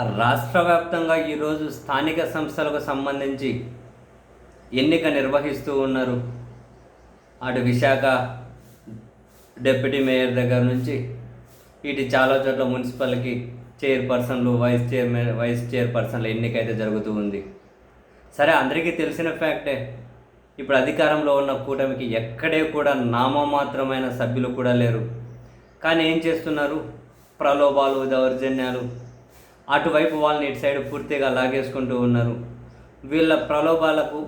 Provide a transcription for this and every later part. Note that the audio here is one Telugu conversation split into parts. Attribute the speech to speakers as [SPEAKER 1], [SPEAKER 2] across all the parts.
[SPEAKER 1] రాష్ట్ర వ్యాప్తంగా ఈరోజు స్థానిక సంస్థలకు సంబంధించి ఎన్నిక నిర్వహిస్తూ ఉన్నారు. అటు విశాఖ డిప్యూటీ మేయర్ దగ్గర నుంచి ఇటు చాలా చోట్ల మున్సిపల్కి చైర్పర్సన్లు వైస్ చైర్మన్ వైస్ చైర్పర్సన్ల ఎన్నిక అయితే జరుగుతూ ఉంది. సరే అందరికీ తెలిసిన ఫ్యాక్టే ఇప్పుడు అధికారంలో ఉన్న కూటమికి ఎక్కడే కూడా నామమాత్రమైన సభ్యులు కూడా లేరు. కానీ ఏం చేస్తున్నారు? ప్రలోభాలు దౌర్జన్యాలు అటువైపు వాళ్ళని ఇటు సైడ్ పూర్తిగా లాగేసుకుంటూ ఉన్నారు. వీళ్ళ ప్రలోభాలకు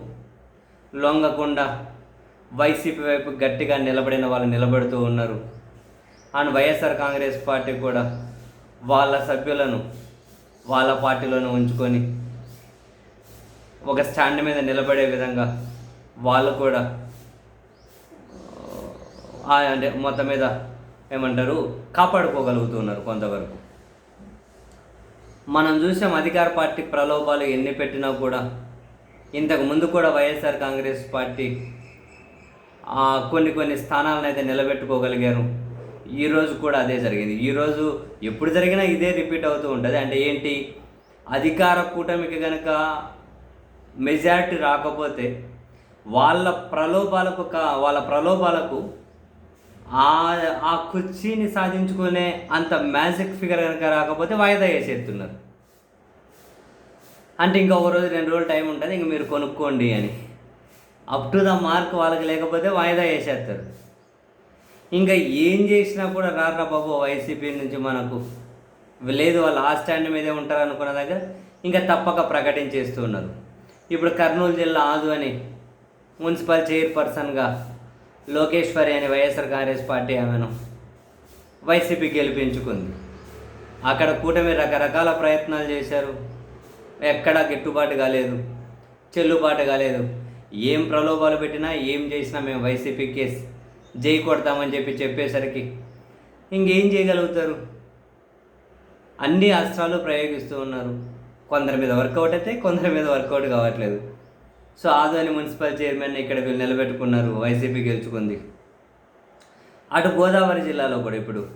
[SPEAKER 1] లొంగకుండా వైసీపీ వైపు గట్టిగా నిలబడిన వాళ్ళు నిలబడుతూ ఉన్నారు. అండ్ వైఎస్ఆర్ కాంగ్రెస్ పార్టీ కూడా వాళ్ళ సభ్యులను వాళ్ళ పార్టీలోనే ఉంచుకొని ఒక స్టాండ్ మీద నిలబడే విధంగా వాళ్ళు కూడా అంటే మొత్తం మీద ఏమంటారు కాపాడుకోగలుగుతున్నారు కొంతవరకు. మనం చూసాం అధికార పార్టీ ప్రలోభాలు ఎన్ని పెట్టినా కూడా. ఇంతకు ముందు కూడా వైఎస్ఆర్ కాంగ్రెస్ పార్టీ కొన్ని కొన్ని స్థానాలను అయితే నిలబెట్టుకోగలిగారు. ఈరోజు కూడా అదే జరిగింది. ఈరోజు ఎప్పుడు జరిగినా ఇదే రిపీట్ అవుతూ ఉంటుంది. అంటే ఏంటి? అధికార కూటమికి కనుక మెజారిటీ రాకపోతే వాళ్ళ ప్రలోభాలకు కా వాళ్ళ ప్రలోభాలకు ఆ కుర్చీని సాధించుకునే అంత మ్యాజిక్ ఫిగర్ కనుక రాకపోతే వాయిదా వేసేస్తున్నారు అంటే ఇంకా ఒక రోజు రెండు రోజులు టైం ఉంటుంది ఇంక మీరు కొనుక్కోండి అని. అప్ టు ద మార్క్ వాళ్ళకి లేకపోతే వాయిదా వేసేస్తారు ఇంకా ఏం చేసినా కూడా రారా బాబు వైసీపీ నుంచి మనకు. లేదు వాళ్ళు ఆ స్టాండ్ మీదే ఉంటారు అనుకున్న దగ్గర ఇంకా తప్పక ప్రకటించేస్తున్నారు ఇప్పుడు కర్నూలు జిల్లా ఆదు అని మున్సిపల్ చైర్పర్సన్గా లోకేశ్వరి అని వైఎస్ఆర్ కాంగ్రెస్ పార్టీ ఆమెను వైసీపీ గెలిపించుకుంది. అక్కడ కూటమి రకరకాల ప్రయత్నాలు చేశారు. ఎక్కడా గిట్టుబాటు కాలేదు చెల్లుబాటు కాలేదు. ఏం ప్రలోభాలు పెట్టినా ఏం చేసినా మేము వైసీపీ కేస్ జై కొడతామని చెప్పి చెప్పేసరికి ఇంకేం చేయగలుగుతారు? అన్ని అస్త్రాలు ప్రయోగిస్తూ ఉన్నారు. కొందరి మీద వర్కౌట్ అయితే కొందరి మీద వర్కౌట్ కావట్లేదు. సో ఆదోని మున్సిపల్ చైర్మన్ ఇక్కడ వీళ్ళు నిలబెట్టుకున్నారు వైసీపీ గెలుచుకుంది. అటు గోదావరి జిల్లాలో కూడా ఇప్పుడు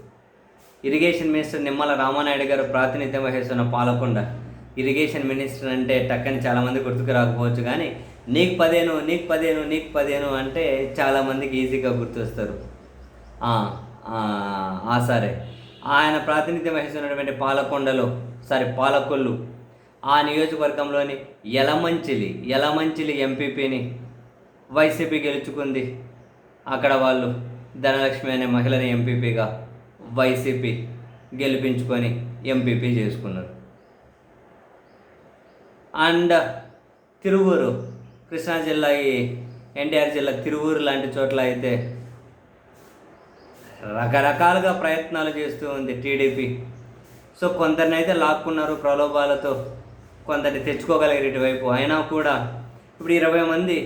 [SPEAKER 1] ఇరిగేషన్ మినిస్టర్ నిమ్మల రామానాయుడు గారు ప్రాతినిధ్యం వహిస్తున్న పాలకొండ. ఇరిగేషన్ మినిస్టర్ అంటే టక్కని చాలామంది గుర్తుకు రాకపోవచ్చు కానీ నీకు పదేను నీకు పదేను నీకు పదేను అంటే చాలామందికి ఈజీగా గుర్తొస్తారు. ఆ, సరే. ఆయన ప్రాతినిధ్యం వహిస్తున్నటువంటి పాలకొండలో సారీ పాలకొల్లు ఆ నియోజకవర్గంలోని యలమంచిలి యలమంచిలి ఎంపీపీని వైసీపీ గెలుచుకుంది. అక్కడ వాళ్ళు ధనలక్ష్మి అనే మహిళని ఎంపీపీగా వైసీపీ గెలిపించుకొని ఎంపీపీ చేసుకున్నారు. అండ్ తిరువూరు కృష్ణా జిల్లా ఈ ఎన్టీఆర్ జిల్లా తిరువూరు లాంటి చోట్ల అయితే రకరకాలుగా ప్రయత్నాలు చేస్తూ ఉంది టీడీపీ. సో కొందరినైతే లాక్కున్నారు ప్రలోభాలతో. కొందరిని తెచ్చుకోగలిగారు ఇటువైపు అయినా కూడా ఇప్పుడు ఇరవై మంది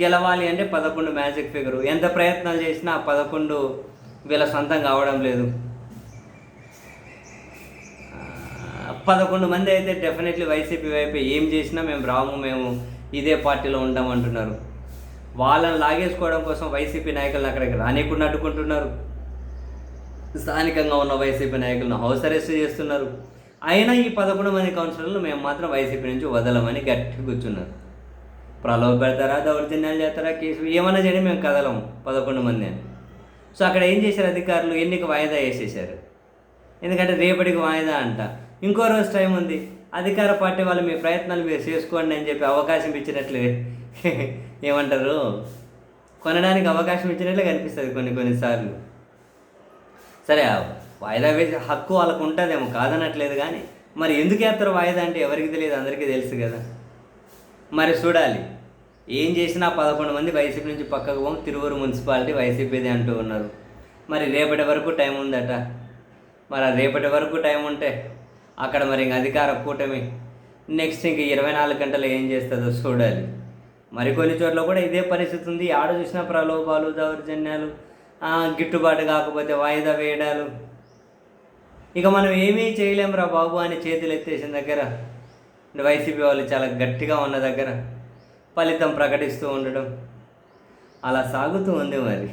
[SPEAKER 1] గెలవాలి అంటే పదకొండు మ్యాజిక్ ఫిగరు. ఎంత ప్రయత్నాలు చేసినా పదకొండు వీళ్ళ సొంతం కావడం లేదు. పదకొండు మంది అయితే డెఫినెట్లీ వైసీపీ వైపు ఏం చేసినా మేము రాము మేము ఇదే పార్టీలో ఉంటామంటున్నారు వాళ్ళని లాగేసుకోవడం కోసం వైసీపీ నాయకులను అక్కడికి రానికుండా అడ్డుకుంటున్నారు. స్థానికంగా ఉన్న వైసీపీ నాయకులను హౌస్ అరెస్ట్ చేస్తున్నారు. అయినా ఈ పదకొండు మంది కౌన్సిలర్లు మేము మాత్రం వైసీపీ నుంచి వదలమని గట్టి కూర్చున్నారు. ప్రలోభ పెడతారా దౌర్జన్యాలు చేస్తారా కేసు ఏమన్నా చేయడం మేము కదలము పదకొండు మంది అని. సో అక్కడ ఏం చేశారు అధికారులు? ఎన్నిక వాయిదా వేసేసారు ఎందుకంటే రేపటికి వాయిదా అంట. ఇంకో రోజు టైం ఉంది. అధికార పార్టీ వాళ్ళు మీ ప్రయత్నాలు మీరు చేసుకోండి అని చెప్పి అవకాశం ఇచ్చినట్లు. ఏమంటారు? కొనడానికి అవకాశం ఇచ్చినట్లే కనిపిస్తుంది కొన్ని కొన్నిసార్లు సరే ఆ వాయిదా వేసే హక్కు వాళ్ళకు ఉంటుందేమో కాదనట్లేదు కానీ మరి ఎందుకు వేస్తారు వాయిదా అంటే ఎవరికి తెలియదు అందరికీ తెలుసు కదా. మరి చూడాలి. ఏం చేసినా పదకొండు మంది వైసీపీ నుంచి పక్కకు పోం తిరువురు మున్సిపాలిటీ వైసీపీది అంటూ ఉన్నారు. మరి రేపటి వరకు టైం ఉందట. మరి రేపటి వరకు టైం ఉంటే అక్కడ మరి ఇంక అధికార కూటమి నెక్స్ట్ ఇంక ఇరవై నాలుగు గంటలు ఏం చేస్తుందో చూడాలి. మరికొన్ని చోట్ల కూడా ఇదే పరిస్థితి ఉంది. ఆడ చూసిన ప్రలోభాలు దౌర్జన్యాలు గిట్టుబాటు కాకపోతే వాయిదా వేయడాలు ఇక మనం ఏమీ చేయలేంరా బాబు అని చేతులు ఎత్తేసిన దగ్గర. వైసీపీ వాళ్ళు చాలా గట్టిగా ఉన్న దగ్గర ఫలితం ప్రకటిస్తూ ఉండడం. అలా సాగుతూ ఉంది మరి.